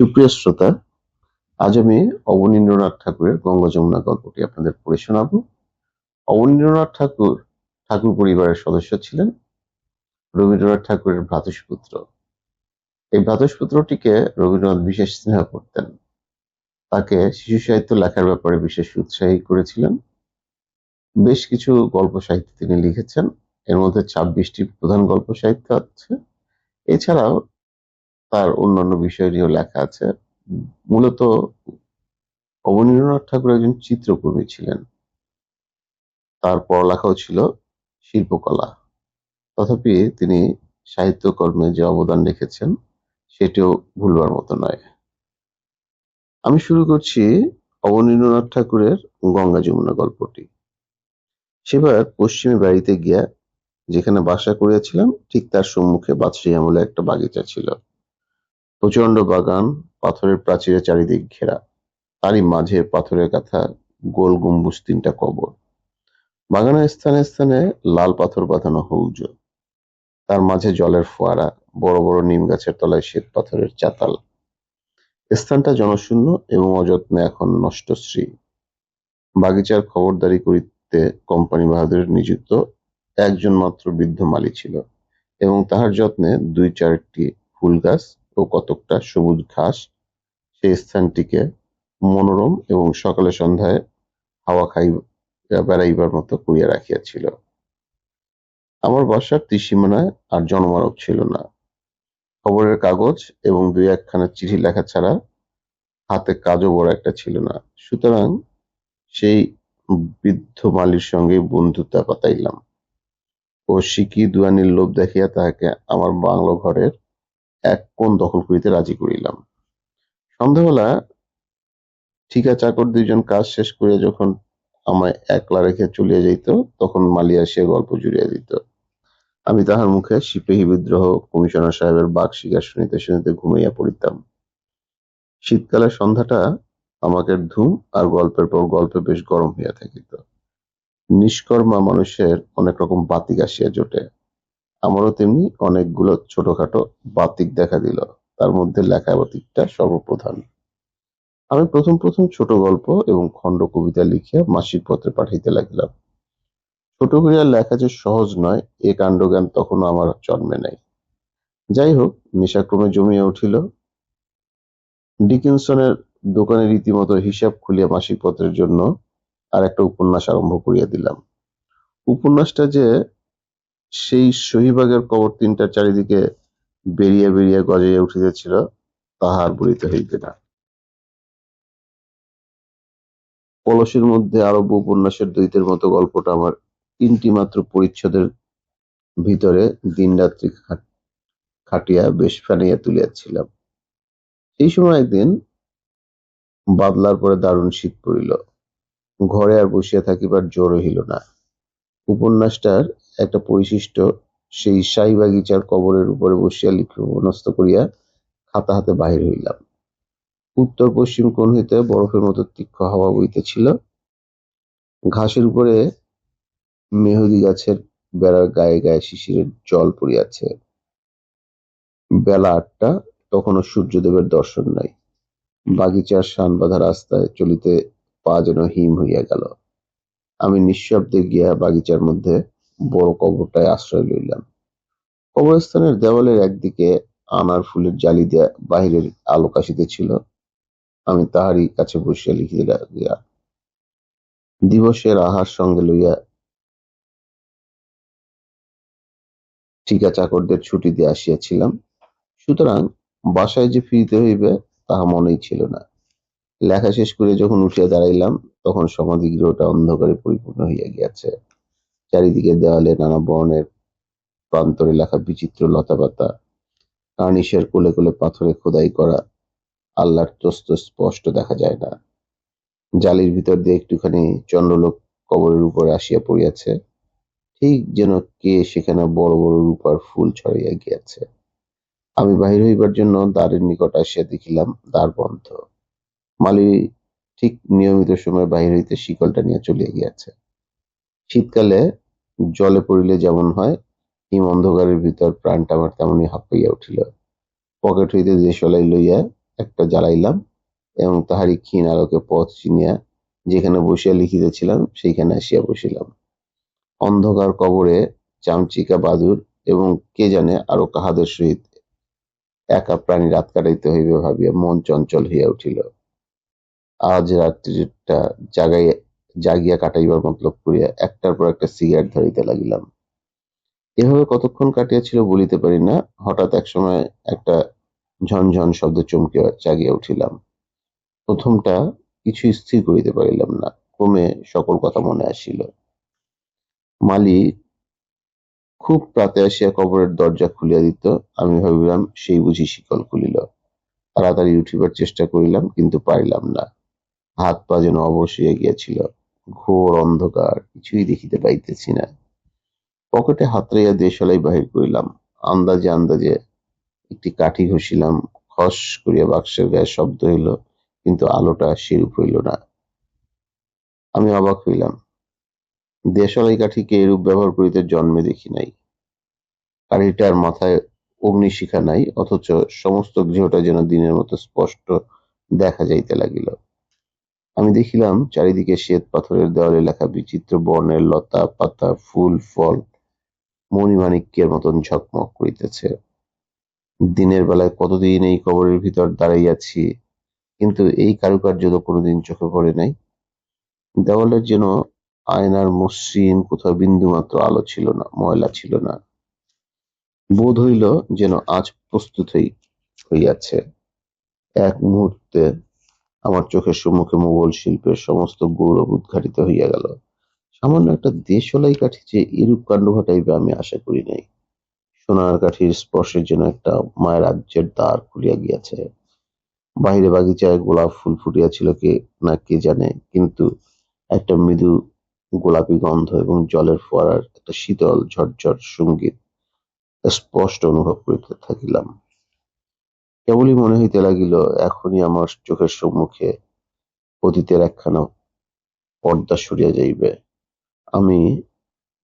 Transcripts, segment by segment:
সুপ্রিয় শ্রোতা, আজ আমি অবনীন্দ্রনাথ ঠাকুরের গঙ্গা যমুনা গল্পটি আপনাদের পড়ে শোনাব। অবনীন্দ্রনাথ ঠাকুর ঠাকুর পরিবারের সদস্য ছিলেন রবীন্দ্রনাথ ঠাকুরের ভ্রাতুষ্পুত্র। এই ভ্রাতুষ্পুত্রটিকে রবীন্দ্রনাথ বিশেষ স্নেহ করতেন। তাকে শিশু সাহিত্য লেখার ব্যাপারে বিশেষ উৎসাহী করেছিলেন। বেশ কিছু গল্প সাহিত্য তিনি লিখেছেন। এর মধ্যে ছাব্বিশটি প্রধান গল্প সাহিত্য আছে। এছাড়াও তার অন্যান্য বিষয় নিয়েও লেখা আছে। মূলত অবনীন্দ্রনাথ ঠাকুর একজন চিত্রকর্মী ছিলেন। তার পড়ালেখাও ছিল শিল্পকলা। তথাপি তিনি সাহিত্যকর্মে যে অবদান রেখেছেন, সেটিও ভুলবার মতো নয়। আমি শুরু করছি অবনীন্দ্রনাথ ঠাকুরের গঙ্গা যমুনা গল্পটি। সেবার পশ্চিমে বাড়িতে গিয়া যেখানে বাসা করিয়াছিলাম, ঠিক তার সম্মুখে বাদশাহী আমলে একটা বাগিচা ছিল। প্রচণ্ড বাগান, পাথরের প্রাচীরে চারিদিক ঘেরা। তারই মাঝে পাথরের কাথা গোল গম্বুজ, তিনটা কবর। বাগানের স্থানে স্থানে লাল পাথর বাঁধানো হৌজ। তার মাঝে জলের ফোয়ারা, বড় বড় নিম গাছের তলায় শ্বেত পাথরের চাতাল। স্থানটা জনশূন্য এবং অযত্নে এখন নষ্টশ্রী। বাগিচার খবরদারি করিতে কোম্পানি বাহাদুরের নিযুক্ত একজন মাত্র বৃদ্ধ মালি ছিল এবং তাহার যত্নে দুই চারটি ফুল গাছ ও কতকটা সবুজ ঘাস, সেই স্থানটিকে মনোরম এবং সকালে সন্ধ্যায় হাওয়া খাইয়া বেড়াইবার মতো করিয়া রাখিয়াছিল। আমার বাসার ত্রিসীমানায় আর জনমানব ছিল না। খবরের কাগজ এবং দুই একখানা চিঠি লেখা ছাড়া হাতে কাজও বড় একটা ছিল না। সুতরাং সেই বৃদ্ধ মালির সঙ্গে বন্ধুতা পাতাইলাম। ও সিকি দুয়ানির লোভ দেখিয়া তাহাকে আমার বাংলো ঘরের এক কোণ দখল করিতে রাজি করিলাম। সন্ধ্যাবেলা ঠিকা চাকর দুইজন কাজ শেষ করিয়া যখন আমায় একলা রেখে চলিয়া যাইত, তখন মালি আসিয়া গল্প জুড়িয়া দিত। আমি তাহার মুখে সিপেহী বিদ্রোহ, কমিশনার সাহেবের বাক শিকার শুনিতে শুনিতে ঘুমাইয়া পড়িতাম। শীতকালের সন্ধ্যাটা আমাকে ধুম আর গল্পের পর গল্পে বেশ গরম হইয়া থাকিত। নিষ্কর্মা মানুষের অনেক রকম বাতিক আসিয়া জোটে। আমারও তেমনি অনেকগুলো ছোটখাটো বাতিক দেখা দিল। তার মধ্যে লেখা বাতিকটা সর্বপ্রধান। আমি প্রথম প্রথম ছোট গল্প এবং খণ্ড কবিতা লিখিয়া মাসিক পত্রে পাঠাইতে লাগিলাম। ছোট করিয়া লেখা যে সহজ নয়, এ কাণ্ডজ্ঞান তখনও আমার জন্মে নাই। যাই হোক, নেশাক্রমে জমিয়া উঠিল। ডিকিনসনের দোকানে রীতিমতো হিসাব খুলিয়া মাসিক পত্রের জন্য আর একটা উপন্যাস আরম্ভ করিয়া দিলাম। উপন্যাসটা যে সেই শহীবাগের কবর তিনটার চারিদিকে বেরিয়া বেরিয়া গজাইয়া উঠিতেছিল তাহা আর বলিতে হইবে না। পলসের মধ্যে আরব্য উপন্যাসের দ্বৈতের মতো গল্পটা আমার তিনটি মাত্র পরিচ্ছদের ভিতরে দিনরাত্রি খাটিয়া, বেশ ফানিয়া তুলিয়াছিলাম। সেই সময় একদিন বাদলার পরে দারুণ শীত পড়িল। ঘরে আর বসিয়া থাকিবার জোর হইল না। উপন্যাসটার একটা পরিশিষ্ট সেই সাই বাগিচার কবরের উপরে বসিয়া লিখিব মনস্থ করিয়া খাতা হাতে বাহির হইলাম। উত্তর পশ্চিম কোণ হইতে বরফের মতো তীক্ষ্ণ হাওয়া বইতেছিল। ঘাসের উপরে মেহদি গাছের বেড়ার গায়ে গায়ে শিশিরের জল পড়িয়াছে। বেলা আটটা, তখনও সূর্যদেবের দর্শন নাই। বাগিচার শান বাঁধা রাস্তায় চলিতে পা যেন হিম হইয়া গেল। আমি নিঃশব্দে গিয়া বাগিচার মধ্যে বড় কবরটায় আশ্রয় লইলাম। কবরস্থানের দেওয়ালের একদিকে আনার ফুলের জালি দিয়া বাহিরের আলোক আসিতেছিল আমি তাহারই কাছে বসিয়া লিখিতে লাগিয়া দিবসের আহার সঙ্গে লইয়া ঠিকা চাকরদের ছুটি দিয়ে আসিয়াছিলাম। সুতরাং বাসায় যে ফিরিতে হইবে, তাহা মনেই ছিল না। লেখা শেষ করে যখন উঠিয়া দাঁড়াইলাম, তখন সমাধিগৃহটা অন্ধকারে পরিপূর্ণ হইয়া গিয়াছে। চারিদিকে দেওয়ালে নানা বর্ণের প্রান্তরে লেখা বিচিত্র লতাপাতা, কার্নিশের কোলে কোলে পাথরে খোদাই করা আল্লাহর তস্ত স্পষ্ট দেখা যায় না। জালির ভিতর দিয়ে একটুখানি চন্দ্রলোক কবরের উপরে আসিয়া পড়িয়াছে, ঠিক যেন কে সেখানে বড় বড় রূপার ফুল ছড়াইয়া গিয়াছে। আমি বাহির হইবার জন্য দ্বারের নিকট আসিয়া দেখিলাম দ্বার বন্ধ। মালি ঠিক নিয়মিত সময় বাহির হইতে শিকলটা নিয়ে চলিয়া গিয়াছে। শীতকালে জলে পড়িলে যেমন হয়, হিম অন্ধকারের ভিতর প্রাণটা আমার তেমনি হাঁপাইয়া উঠিল। পকেট হইতে যে দেশলাই লইয়া একটা জ্বালাইলাম এবং তাহারই ক্ষীণ আলোকে পথ চিনিয়া যেখানে বসিয়া লিখিতেছিলাম, সেইখানে আসিয়া বসিলাম। অন্ধকার কবরে চামচিকা বাদুর এবং কে জানে আরও কাহাদের সহিত একা প্রাণী রাত কাটাইতে হইবে ভাবিয়া মন চঞ্চল হইয়া উঠিল। আজ রাত্রিটা জাগাইয়া জাগিয়া কাটাইবার মতলব করিয়া একটার পর একটা সিগারেট ধরিতে লাগিলাম। এভাবে কতক্ষণ কাটিয়াছিল বলিতে পারি না। হঠাৎ একসময় একটা ঝনঝন শব্দ চমকিয়া জাগিয়া উঠিলাম। প্রথমটা কিছু স্থির করিতে পারিলাম না। ক্রমে সকল কথা মনে আসিল। মালি খুব প্রাতে আসিয়া কবরের দরজা খুলিয়া দিত। আমি ভাবিলাম, সেই বুঝি শিকল খুলিল। তাড়াতাড়ি উঠিবার চেষ্টা করিলাম, কিন্তু পারিলাম না। হাত পা যেন অবশ হইয়া গিয়াছিল। ঘোর অন্ধকার, কিছুই দেখিতে পাইতেছি না। পকেটে হাতড়াইয়া দেশালাই বাহির করিলাম। আন্দাজে আন্দাজে একটি কাঠি ঘষিলাম। খস করিয়া বাক্সের গায়ে শব্দ হইল, কিন্তু আলোটা সেরূপ হইল না। আমি অবাক হইলাম। দেশালাই কাঠিকে এরূপ ব্যবহার করিতে জন্মে দেখি নাই। কাঠিটার মাথায় অগ্নিশিখা নাই, অথচ সমস্ত গৃহটা যেন দিনের মতো স্পষ্ট দেখা যাইতে লাগিল। আমি দেখিলাম চারিদিকে শ্বেত পাথরের দেওয়ালে লেখা বিচিত্র বর্ণের লতা, পাতা, ফুল, ফল, মণিমাণিক্যের মতন ঝকমক করিতেছে। দিনের বেলায় কতদিন এই কবরের ভিতর দাঁড়াইয়াছি, কিন্তু এই কারুকার্য তো কোনোদিন চোখে পড়ে নাই। দেওয়ালের যেন আয়নার মসৃণ কোথাও বিন্দুমাত্র আলো ছিল না, ময়লা ছিল না। বোধ হইল যেন আজ প্রস্তুত হইয়াছে। এক মুহূর্তে আমার চোখের সম্মুখে মোগল শিল্পের সমস্ত গৌরব উদ্ঘাটিত হইয়া গেল। সামান্য একটা দেশলাই কাঠি যে এরূপ কাণ্ড ঘটাইবে আমি আশা করি নাই। সোনার কাঠির স্পর্শের জন্য একটা মায়ের রাজ্যের দ্বার খুলিয়া গিয়াছে। বাহিরে বাগিচায় গোলাপ ফুল ফুটিয়াছিল কে না কে জানে, কিন্তু একটা মৃদু গোলাপি গন্ধ এবং জলের ফোয়ারার একটা শীতল ঝরঝর সংগীত স্পষ্ট অনুভব করিতে থাকিলাম। কেবলই মনে হইতে লাগিল, এখনই আমার চোখের সম্মুখে অতীতের একখানা পর্দা সরিয়া যাইবে। আমি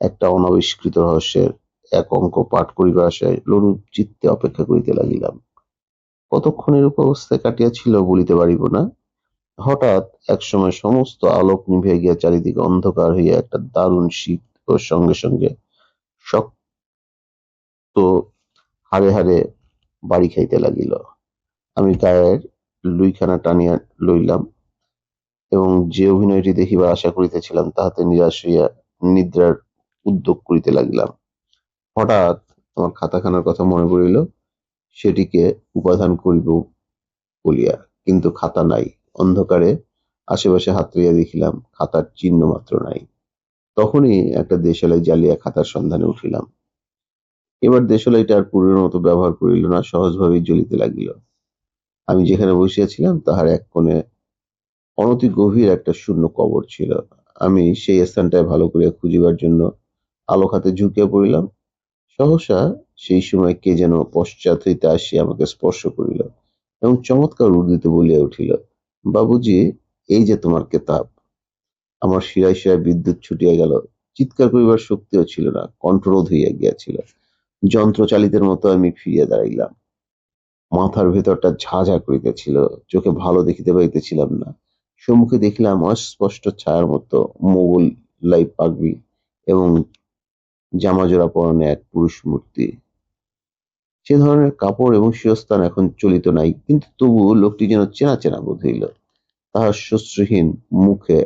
একটা অনাবিষ্কৃত রহস্যের এক অঙ্ক পাঠ করিবার আশায় লরু চিত্তে অপেক্ষা করিতে লাগিলাম। কতক্ষণ এরূপ অবস্থায় কাটিয়াছিল বলিতে পারিব না। হঠাৎ একসময় সমস্ত আলোক নিভিয়া গিয়া চারিদিকে অন্ধকার হইয়া একটা দারুণ শীত ও সঙ্গে সঙ্গে শক্ত হাড়ে হাড়ে বাড়ি খাইতে লাগিল। আমি গায়ের লুইখানা টানিয়া লইলাম এবং যে অভিনয়টি দেখিবার আশা করিতেছিলাম, তাহাতে নিরাশ হইয়া নিদ্রার উদ্যোগ করিতে লাগিলাম। হঠাৎ আমার খাতাখানার কথা মনে পড়িল, সেটিকে উপাদান করিব বলিয়া। কিন্তু খাতা নাই, অন্ধকারে আশেপাশে হাতড়িয়া দেখিলাম, খাতার চিহ্ন মাত্র নাই। তখনই একটা দেশালাই জ্বালিয়া খাতার সন্ধানে উঠিলাম। এবার দেশালাইটা আর পূর্বের মতো ব্যবহার করিল না, সহজভাবেই জ্বলিতে লাগিল। আমি যেখানে বসিয়াছিলাম, তাহার এক কোণে অনতি গভীর একটা শূন্য কবর ছিল। আমি সেই স্থানটায় ভালো করিয়া খুঁজিবার জন্য আলো খাতে ঝুঁকিয়া পড়িলাম। সহসা সেই সময় কে যেন পশ্চাৎ হইতে আসিয়া আমাকে স্পর্শ করিল এবং চমৎকার উর্দিতে বলিয়া উঠিল, বাবুজি, এই যে তোমার কেতাব। আমার শিরায় শিরায় বিদ্যুৎ ছুটিয়া গেল। চিৎকার করিবার শক্তিও ছিল না, কণ্ঠরোধ হইয়া গিয়াছিল। যন্ত্রচালিতের মতো আমি ফিরিয়া দাঁড়াইলাম। মাথার ভেতরটা ঝাঝা করিতেছিল, চোখে ভালো দেখিতে পাইতেছিলাম না। সম্মুখে দেখিলাম অস্পষ্ট ছায়ার মতো মোগল লাই পাগড়ি এবং জামাজোড়া পরনে এক পুরুষ মূর্তি। সে ধরনের কাপড় এবং শিরস্থান এখন চলিত নাই, কিন্তু তবু লোকটি যেন চেনা চেনা বোধ হইল। তাহার শস্যহীন মুখে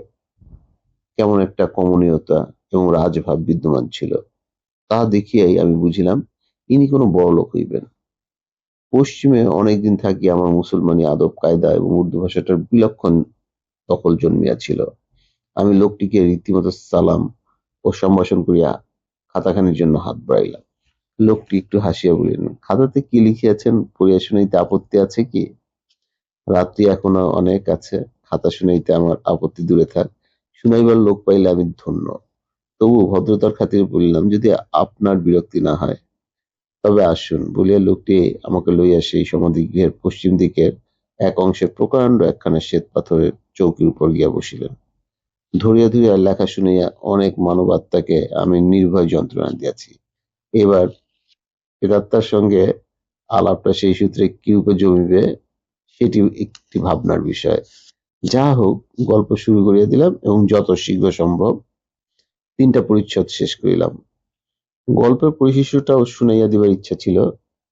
কেমন একটা কমনীয়তা এবং রাজভাব বিদ্যমান ছিল। তাহা দেখিয়াই আমি বুঝিলাম, ইনি কোনো বড় লোক হইবেন। পশ্চিমে অনেকদিন থাকিয়া আমার মুসলমানি আদব, কায়দা এবং উর্দু ভাষাটার বিলক্ষণ দখল জন্মিয়াছিল। আমি লোকটিকে রীতিমতো সালাম ও সম্ভাষণ করিয়া খাতাখানির জন্য হাত বাড়াইলাম। লোকটি একটু হাসিয়া বলিলেন, খাতাতে কি লিখিয়াছেন? পড়িয়া শুনাইতে আপত্তি আছে কি? রাত্রি এখনও অনেক আছে, খাতা শুনাইতে আমার আপত্তি দূরে থাক। শুনাইবার লোক পাইলে আমি ধন্য। তবু ভদ্রতার খাতিরে বলিলাম, যদি আপনার বিরক্তি না হয়, তবে আসুন, বলিয়া লোকটি আমাকে লইয়া সেই সমাধিগৃহের পশ্চিম দিকের এক অংশে প্রকাণ্ড একখানা শ্বেত পাথরের চৌকির উপর গিয়া বসিলেন। ধরিয়া ধরিয়া লেখা শুনিয়া অনেক মানবাত্মাকে আমি নির্ভয় যন্ত্রণা দিয়াছি। এবার প্রেতাত্মার সঙ্গে আলাপটা সেই সূত্রে কি রূপে জমিবে সেটি একটি ভাবনার বিষয়। যা হোক, গল্প শুরু করিয়া দিলাম এবং যত শীঘ্র সম্ভব তিনটা পরিচ্ছদ শেষ করিলাম। গল্পের পরিশিষ্টটাও শুনাইয়া দিবার ইচ্ছা ছিল,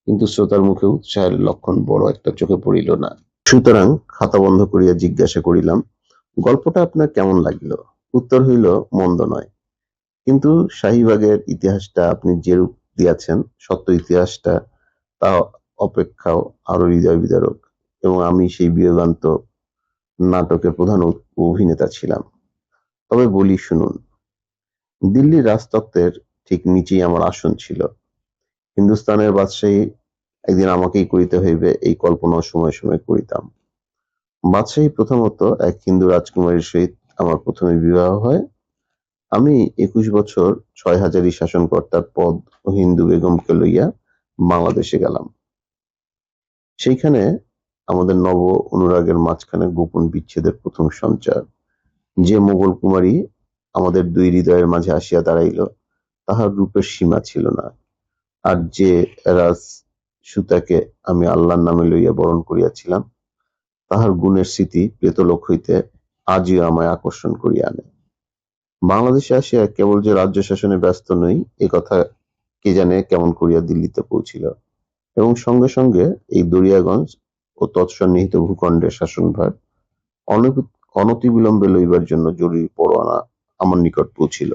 কিন্তু শ্রোতার মুখে উৎসাহের লক্ষণ বড় একটা চোখে পড়িল না। সুতরাং খাতা বন্ধ করিয়া জিজ্ঞাসা করিলাম, গল্পটা আপনার কেমন লাগিল? উত্তর হইল, মন্দ নয়। কিন্তু শাহিবাগের ইতিহাসটা আপনি যেরূপ দিয়াছেন, সত্য ইতিহাসটা, তা অপেক্ষাও আরও হৃদয় বিদারক এবং আমি সেই বিয়োগান্ত নাটকের প্রধান অভিনেতা ছিলাম। তবে বলি শুনুন দিল্লির রাজতত্ত্বের ঠিক নিচেই আমার আসন ছিল। হিন্দুস্তানের বাদশাহী একদিন আমাকেই করিতে হইবে, এই কল্পনা সময় সময় করিতাম। বাদশাহী প্রথমত এক হিন্দু রাজকুমারীর সহিত আমার প্রথমে বিবাহ হয়। আমি একুশ বছর ছয় হাজারি শাসনকর্তার পদ ও হিন্দু বেগমকে লইয়া বাংলাদেশে গেলাম। সেইখানে আমাদের নব অনুরাগের মাঝখানে গোপন বিচ্ছেদের প্রথম সঞ্চার। যে মোগল কুমারী আমাদের দুই হৃদয়ের মাঝে আসিয়া দাঁড়াইল, তাহার রূপের সীমা ছিল না। আর যে রাজ সুতাকে আমি আল্লাহর নামে লইয়া বরণ করিয়াছিলাম, তাহার গুণের স্মৃতি প্রেতলোক হইতে আজও আমায় আকর্ষণ করিয়া আনে। বাংলাদেশে আসিয়া কেবল যে রাজ্য শাসনে ব্যস্ত নই, এ কথা কে জানে কেমন করিয়া দিল্লিতে পৌঁছিল। এবং সঙ্গে সঙ্গে এই দরিয়াগঞ্জ ও তৎসন্নিহিত ভূখণ্ডের শাসনভার অনতিবিলম্বে লইবার জন্য জরুরি পরোয়ানা আমার নিকট পৌঁছিল।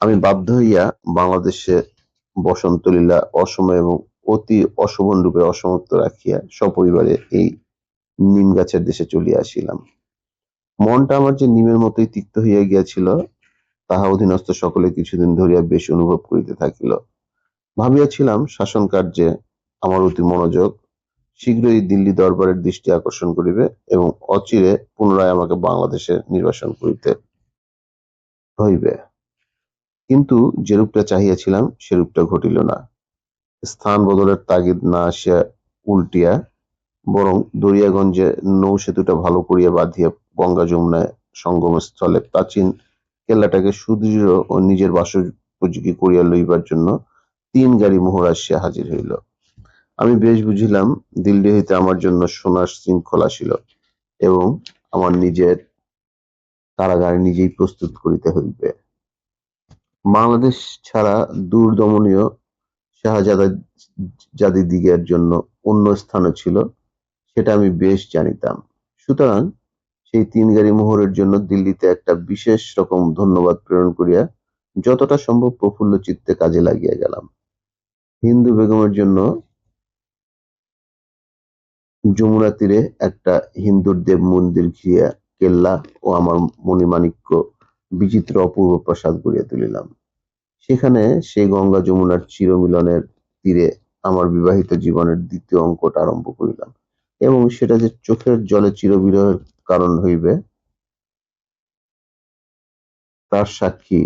আমি বাধ্য হইয়া বাংলাদেশে বসন্ত লীলা অসময় এবং অতি অশোভন রূপে অসমাপ্ত রাখিয়া সপরিবারে এই নিম গাছের দেশে চলিয়া আসিলাম। মনটা আমার যে নিমের মতোই তিক্ত হইয়া গিয়াছিল, তাহা অধীনস্থ সকলে কিছুদিন ধরিয়া বেশ অনুভব করিতে থাকিল। ভাবিয়াছিলাম শাসন কার্যে আমার অতি মনোযোগ শীঘ্রই দিল্লি দরবারের দৃষ্টি আকর্ষণ করিবে এবং অচিরে পুনরায় আমাকে বাংলাদেশে নির্বাসন করিতে হইবে। কিন্তু যেরূপটা চাহিয়াছিলাম সেরূপটা ঘটিল না। স্থান বদলের তাগিদ না আসিয়া উল্টিয়া, বরং দরিয়াগঞ্জে নৌ সেতুটা ভালো করিয়া বাঁধিয়া গঙ্গা যমুনায় সঙ্গমস্থলে প্রাচীন কেল্লাটাকে সুদৃঢ় ও নিজের বাসোপযোগী করিয়া লইবার জন্য তিন গাড়ি মোহর আসিয়া হাজির হইল। আমি বেশ বুঝিলাম দিল্লি হইতে আমার জন্য সোনার শৃঙ্খল আসিল এবং আমার নিজের কারাগার নিজেই প্রস্তুত করিতে হইবে। বাংলাদেশ ছাড়া দূরদমনীয় শাহজাদিদিগের জন্য অন্য স্থানও ছিল, সেটা আমি বেশ জানিতাম। সুতরাং সেই তিন গাড়ি মোহরের জন্য দিল্লিতে একটা বিশেষ রকম ধন্যবাদ প্রেরণ করিয়া যতটা সম্ভব প্রফুল্ল চিত্তে কাজে লাগিয়া গেলাম। হিন্দু বেগমের জন্য যমুনা তীরে একটা হিন্দুর দেব মন্দির ঘিরিয়া কেল্লা ও আমার মণিমাণিক্য বিচিত্র অপূর্ব প্রাসাদ গড়িয়া তুলিলাম। সেখানে সেই গঙ্গা যমুনার চিরমিলনের তীরে আমার বিবাহিত জীবনের দ্বিতীয় অঙ্কটা আরম্ভ করিলাম। এবং সেটা যে চোখের জলে চিরবিরহের কারণ হইবে, তার সাক্ষী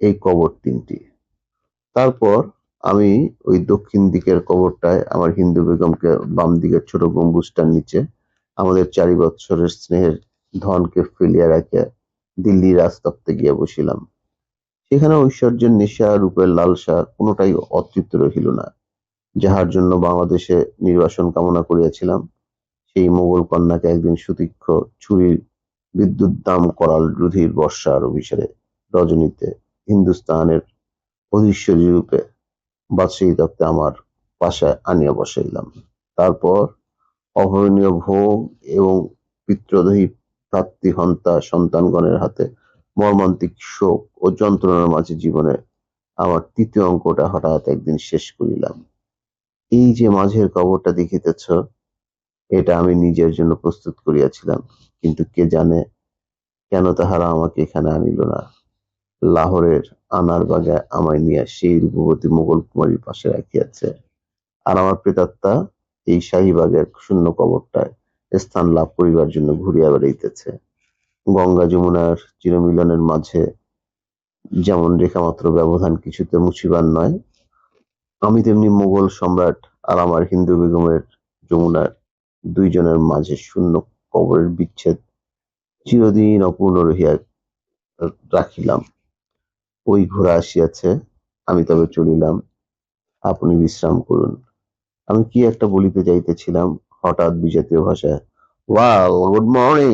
এই কবর তিনটি। তারপর আমি ওই দক্ষিণ দিকের কবরটায় আমার হিন্দু বেগমকে বাম দিকের ছোট গম্বুজটার নিচে আমাদের চারি বৎসরের স্নেহের ধনকে ফেলিয়া রাখিয়া দিল্লি রাজতত্ত্বে গিয়া বসিলাম। সেখানে ঐশ্বর্যের নেশা, রূপের লালসা কোনোটাই অতৃপ্ত রহিল না। যাহার জন্য বাংলাদেশে নির্বাসন কামনা করিয়াছিলাম, সেই মোগল কন্যাকে একদিন সুতীক্ষ্ণ ছুরির বিদ্যুৎদাম করাল রুধির বর্ষার অভিসারে রজনীতে। হিন্দুস্তানের অধীশ্বরী রূপে বাদশাহী তত্ত্বে আমার পাশায় আনিয়া বসাইলাম। তারপর অভরণীয় ভোগ এবং পিত্রদহী ভ্রাতৃহন্তা সন্তানগণের হাতে মর্মান্তিক শোক ও যন্ত্রণার মাঝে জীবনে আমার তৃতীয় অঙ্কটা হঠাৎ একদিন শেষ করিলাম। এই যে মাঝের কবরটা দেখিতেছ, এটা আমি নিজের জন্য প্রস্তুত করিয়াছিলাম, কিন্তু কে জানে কেন তাহারা আমাকে এখানে আনিল না। লাহোরের আনার বাগায় আমায় নিয়ে সেই রূপবতী মোগল কুমারীর পাশে রাখিয়াছে। আর আমার প্রেতাত্মা এই শাহীবাগের শূন্য কবরটায় স্থান লাভ করিবার জন্য ঘুরিয়া বেড়াইতেছে। গঙ্গা যমুনার চিরমিলনের মাঝে যেমন রেখামাত্র ব্যবধান কিছুতে মুছিবার নয়, আমি তেমনি মোগল সম্রাট আর আমার হিন্দু বেগমের যমুনার দুইজনের মাঝে শূন্য কবরের বিচ্ছেদ চিরদিন অপূর্ণ রহিয়া রাখিলাম। ওই ঘোড়া আসিয়াছে, আমি তবে চলিলাম। আপনি বিশ্রাম করুন। আমি কি একটা বলিতে যাইতেছিলাম হঠাৎ বিজাতীয় ভাষায় ওয়াল গুড মর্নিং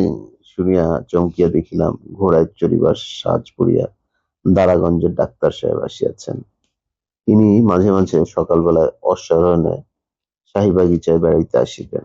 শুনিয়া চমকিয়া দেখিলাম ঘোড়ায় চড়িবার সাজ পড়িয়া দারাগঞ্জের ডাক্তার সাহেব আসিয়াছেন। তিনি মাঝে মাঝে সকালবেলায় অশ্বারোহণে সাহিবাগিচায় বেড়াইতে আসিতেন